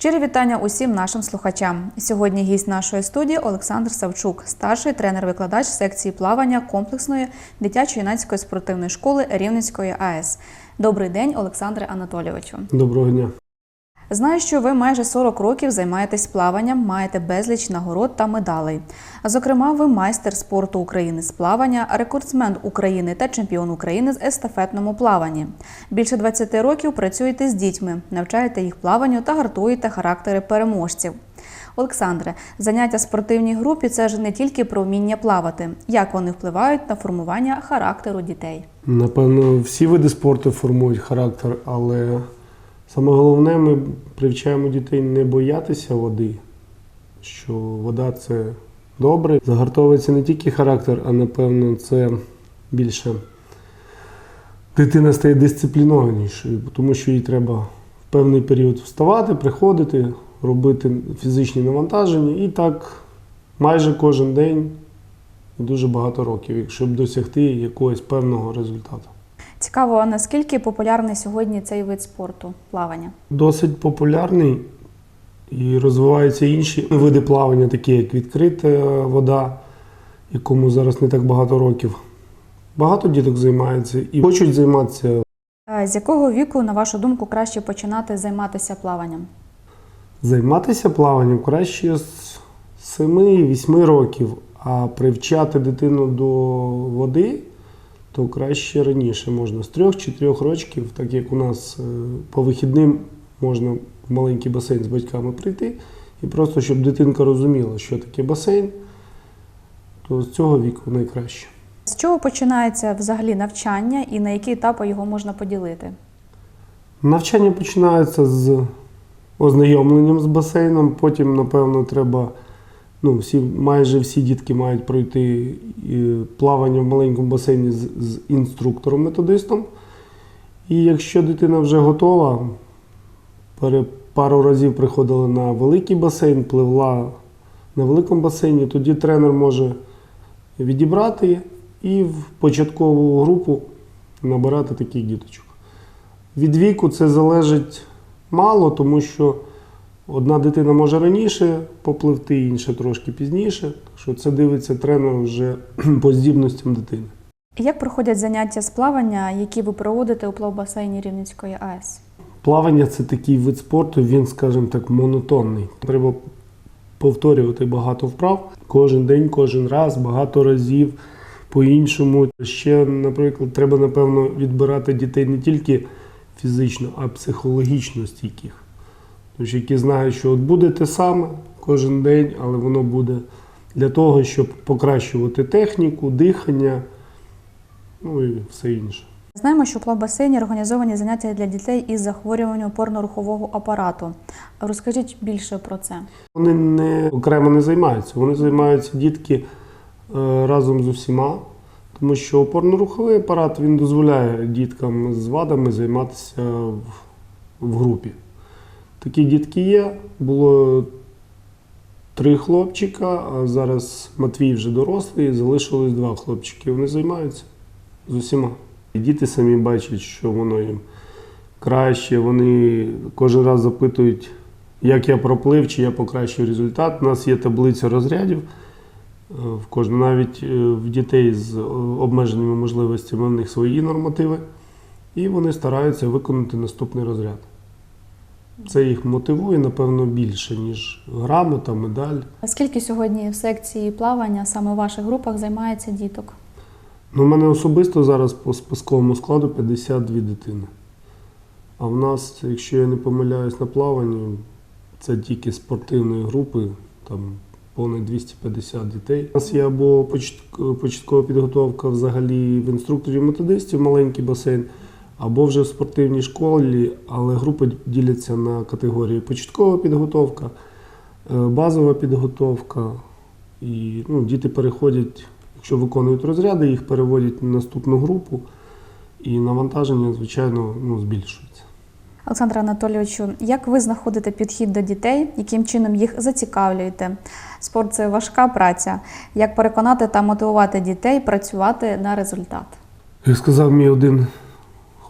Щирі вітання усім нашим слухачам. Сьогодні гість нашої студії Олександр Савчук, старший тренер-викладач секції плавання комплексної дитячо-юнацької спортивної школи Рівненської АЕС. Добрий день, Олександре Анатолійовичу. Доброго дня. Знаю, що ви майже 40 років займаєтесь плаванням, маєте безліч нагород та медалей. Зокрема, ви майстер спорту України з плавання, рекордсмен України та чемпіон України з естафетному плаванні. Більше 20 років працюєте з дітьми, навчаєте їх плаванню та гартуєте характери переможців. Олександре, заняття спортивній групі це ж не тільки про вміння плавати, як вони впливають на формування характеру дітей. Напевно, всі види спорту формують характер, але саме головне, ми привчаємо дітей не боятися води, що вода це добре. Загартовується не тільки характер, а напевно, це більше дитина стає дисциплінованішою, тому що їй треба в певний період вставати, приходити, робити фізичні навантаження і так майже кожен день дуже багато років, щоб досягти якогось певного результату. Цікаво, а наскільки популярний сьогодні цей вид спорту плавання? Досить популярний і розвиваються інші види плавання, такі як відкрита вода, якому зараз не так багато років. Багато діток займаються і хочуть займатися. З якого віку, на вашу думку, краще починати займатися плаванням? Займатися плаванням краще з 7-8 років, а привчати дитину до води, то краще раніше можна з 3-4 років, так як у нас е, по вихідним можна в маленький басейн з батьками прийти, і просто щоб дитинка розуміла, що таке басейн, то з цього віку найкраще. З чого починається взагалі навчання і на які етапи його можна поділити? Навчання починається з ознайомленням з басейном, потім, напевно, треба. Ну, всі, майже всі дітки мають пройти плавання в маленькому басейні з, з інструктором-методистом. І якщо дитина вже готова, пару разів приходила на великий басейн, пливла на великому басейні, тоді тренер може відібрати і в початкову групу набирати таких діточок. Від віку це залежить мало, тому що одна дитина може раніше попливти, інша трошки пізніше. Так що це дивиться тренер вже по здібностям дитини. Як проходять заняття з плавання, які ви проводите у плавбасейні Рівненської АЕС? Плавання це такий вид спорту, він, скажімо так, монотонний. Треба повторювати багато вправ кожен день, кожен раз, багато разів по-іншому. Ще, наприклад, треба, напевно, відбирати дітей не тільки фізично, а психологічно стійких. Що які знають, що от буде те саме кожен день, але воно буде для того, щоб покращувати техніку, дихання, ну і все інше. Знаємо, що у плавбасейні організовані заняття для дітей із захворюванням опорно-рухового апарату. Розкажіть більше про це. Вони не окремо не займаються, вони займаються дітки е, разом з усіма, тому що опорно-руховий апарат він дозволяє діткам з вадами займатися в, в групі. Такі дітки є. Було три хлопчика, а зараз Матвій вже дорослий, залишилось два хлопчики. Вони займаються з усіма. І діти самі бачать, що воно їм краще. Вони кожен раз запитують, як я проплив, чи я покращив результат. У нас є таблиця розрядів. е, В кожному навіть е, в дітей з е, обмеженими можливостями в них свої нормативи, і вони стараються виконати наступний розряд. Це їх мотивує, напевно, більше, ніж грамота, медаль. А Скільки сьогодні в секції плавання саме в ваших групах займається діток? Ну, у мене особисто зараз по списковому складу 52 дитини. А в нас, якщо я не помиляюсь на плаванні, це тільки спортивної групи, там понад 250 дітей. У нас є або початкова підготовка взагалі в інструкторів методистів, маленький басейн, або вже в спортивній школі, але групи діляться на категорії початкова підготовка, е, базова підготовка. І ну, діти переходять, якщо виконують розряди, їх переводять на наступну групу, і навантаження, звичайно, ну, збільшується. Олександре Анатолійовичу, як ви знаходите підхід до дітей, яким чином їх зацікавлюєте? Спорт це важка праця. Як переконати та мотивувати дітей працювати на результат? Як сказав мій один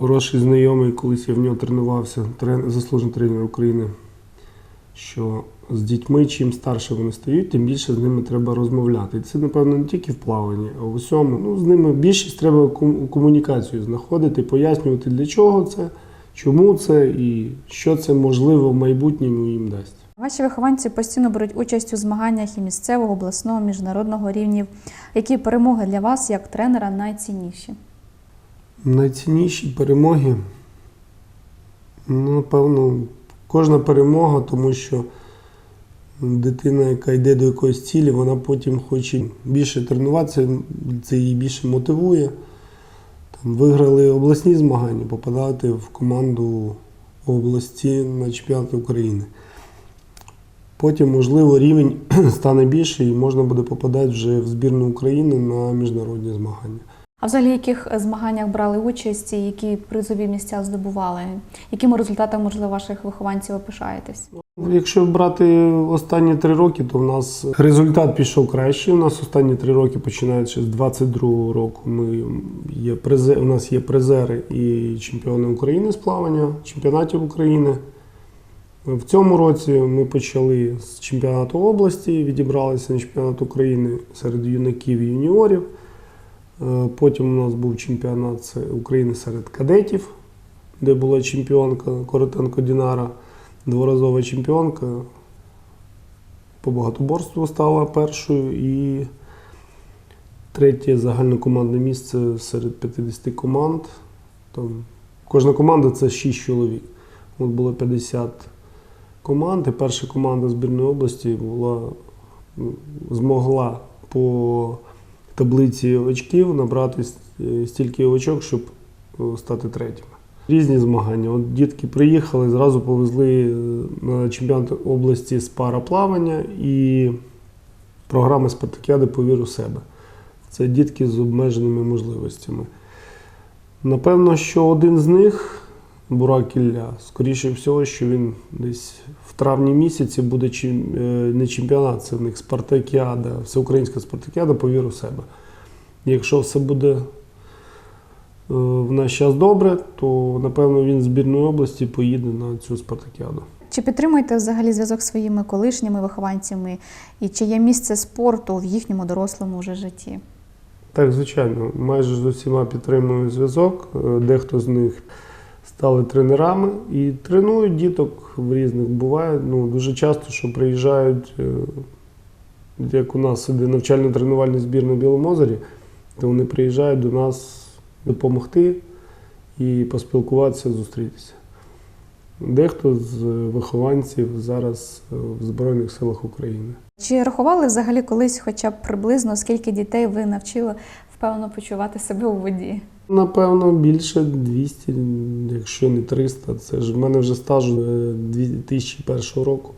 хороший знайомий, колись я в нього тренувався, трен... заслужений тренер України. що з дітьми, чим старше вони стають, тим більше з ними треба розмовляти. І це, напевно, не тільки в плаванні, а в усьому. Ну, з ними більшість треба ком- комунікацію знаходити, пояснювати, для чого це, чому це і що це можливо в майбутньому їм дасть. Ваші вихованці постійно беруть участь у змаганнях і місцевого, обласного, міжнародного рівнів. Які перемоги для вас як тренера найцінніші? Найцінніші перемоги, ну, напевно, кожна перемога, тому що дитина, яка йде до якоїсь цілі, вона потім хоче більше тренуватися, це її більше мотивує. Там, виграли обласні змагання, попадати в команду області на чемпіонат України. Потім, можливо, рівень стане більший і можна буде попадати вже в збірну України на міжнародні змагання. А взагалі, яких змаганнях брали участь і які призові місця здобували? Якими результатами, можливо, ваших вихованців ви пишаєтесь? Якщо брати останні три роки, то в нас результат пішов краще. У нас останні три роки, починаючи з 22-го року, ми є призе, у нас є призери і чемпіони України з плавання, чемпіонатів України. В цьому році ми почали з чемпіонату області, відібралися на чемпіонат України серед юнаків і юніорів. Е, Потім у нас був чемпіонат України серед кадетів, де була чемпіонка Коротенко Дінара, дворазова чемпіонка. По багатоборству стала першою і третє загальнокомандне місце серед 50 команд. Там, кожна команда це 6 чоловік. От було 50 команд, і перша команда збірної області була, ну, змогла по таблиці очків набрати стільки очок, щоб е, стати третіми. Різні змагання. От дітки приїхали, зразу повезли е, на чемпіонат області з параплавання і програми спартакіади «Повір у себе. Це дітки з обмеженими можливостями. Напевно, що один з них, Бурак Ілля, скоріше всього, що він десь в травні місяці буде чим- е, не чемпіонат, це в них спартакіада, всеукраїнська спартакіада «Повір у себе. Якщо все буде е, в наш час добре, то напевно він з збірної області поїде на цю спартакіаду. Чи підтримуєте взагалі зв'язок з своїми колишніми вихованцями? І чи є місце спорту в їхньому дорослому вже житті? Так, звичайно, майже з усіма підтримую зв'язок. Е, Дехто з них стали тренерами і тренують діток в різних. Буває ну, дуже часто, що приїжджають, е, як у нас іде навчально-тренувальний збір на Білому озері, то вони приїжджають до нас допомогти і поспілкуватися, зустрітися. Дехто з вихованців зараз е, в Збройних силах України. Чи рахували взагалі колись хоча б приблизно, скільки дітей ви навчили впевнено почувати себе у воді? Напевно, більше 200, якщо не 300. Це ж в мене вже стаж е, 2001 року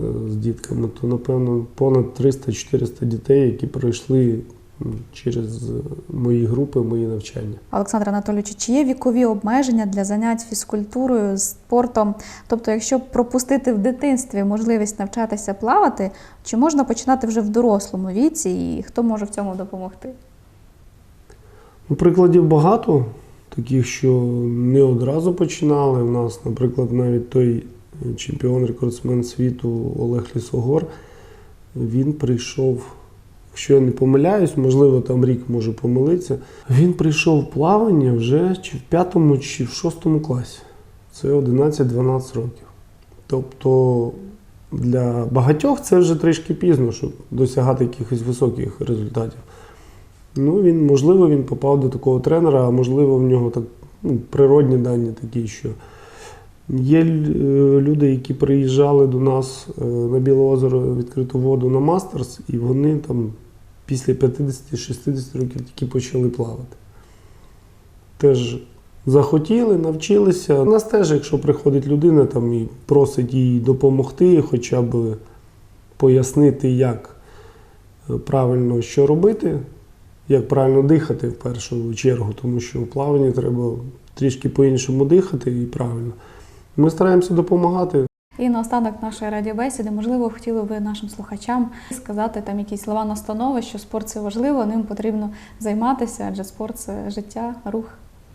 е, з дітками, то напевно понад 300-400 дітей, які пройшли через е, мої групи, мої навчання. Олександр Анатолійович, чи є вікові обмеження для занять фізкультурою, спортом? Тобто, якщо пропустити в дитинстві можливість навчатися плавати, чи можна починати вже в дорослому віці, і хто може в цьому допомогти? Ну, прикладів багато, таких, що не одразу починали. У нас, наприклад, навіть той е, чемпіон-рекордсмен світу Олег Лісогор, він прийшов, якщо я не помиляюсь, можливо, там рік може помилитися. Він прийшов в плавання вже чи в п'ятому, чи в шостому класі. Це 11-12 років. Тобто для багатьох це вже трішки пізно, щоб досягати якихось високих результатів. Ну, він, можливо, він попав до такого тренера, а можливо, в нього так ну, природні дані такі, що є е, люди, які приїжджали до нас е, на Біле озеро відкриту воду на Мастерс, і вони там після 50-60 років тільки почали плавати. Теж захотіли, навчилися. У нас теж, якщо приходить людина там, і просить їй допомогти, хоча б пояснити, як е, правильно що робити, як правильно дихати в першу чергу, тому що в плаванні треба трішки по-іншому дихати і правильно. Ми стараємося допомагати. І наостанок нашої радіобесіди, можливо, хотіли би нашим слухачам сказати там якісь слова настанови, що спорт це важливо, ним потрібно займатися, адже спорт це життя, рух.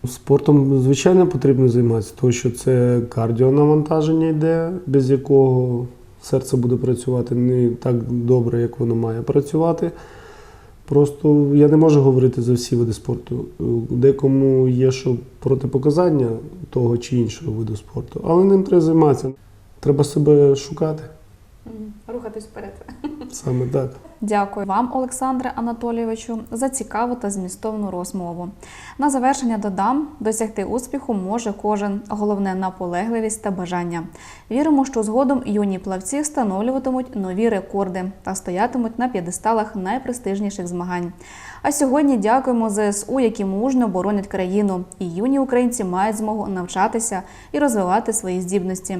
Спортом, звичайно, потрібно займатися, тому що це кардіонавантаження йде, без якого серце буде працювати не так добре, як воно має працювати. Просто я не можу говорити за всі види спорту. Декому є що протипоказання того чи іншого виду спорту, але ним треба займатися. Треба себе шукати. Рухатись вперед. Саме так. Дякую вам, Олександре Анатолійовичу, за цікаву та змістовну розмову. На завершення додам, досягти успіху може кожен. Головне наполегливість та бажання. Віримо, що згодом юні плавці встановлюватимуть нові рекорди та стоятимуть на п'єдесталах найпрестижніших змагань. А сьогодні дякуємо ЗСУ, які мужньо боронять країну, і юні українці мають змогу навчатися і розвивати свої здібності.